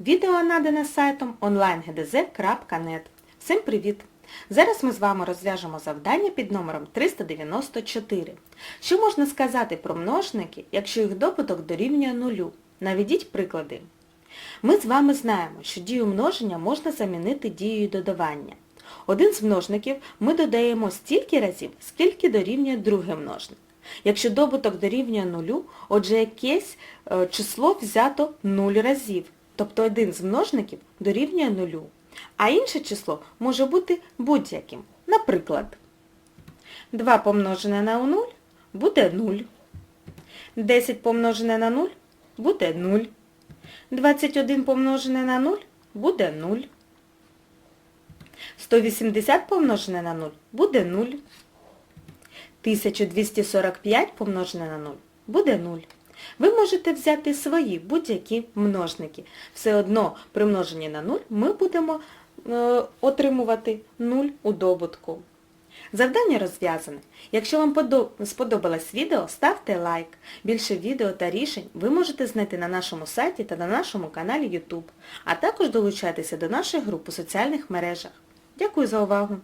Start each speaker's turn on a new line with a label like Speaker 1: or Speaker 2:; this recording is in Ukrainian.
Speaker 1: Відео надане сайтом onlinegdz.net. Всім привіт! Зараз ми з вами розв'яжемо завдання під номером 394. Що можна сказати про множники, якщо їх добуток дорівнює нулю? Наведіть приклади. Ми з вами знаємо, що дію множення можна замінити дією додавання. Один з множників ми додаємо стільки разів, скільки дорівнює другий множник. Якщо добуток дорівнює нулю, отже якесь е, число взято 0 разів, тобто один з множників дорівнює нулю. А інше число може бути будь-яким. Наприклад, 2 помножене на 0 буде 0. 10 помножене на 0 буде 0. 21 помножене на 0 буде 0. 180 помножене на 0 буде 0. 1245 помножене на 0 буде 0. Ви можете взяти свої будь-які множники. Все одно при множенні на 0 ми будемо е, отримувати 0 у добутку. Завдання розв'язане. Якщо вам сподобалось відео, ставте лайк. Більше відео та рішень ви можете знайти на нашому сайті та на нашому каналі YouTube, а також долучайтеся до наших груп у соціальних мережах. Дякую за увагу!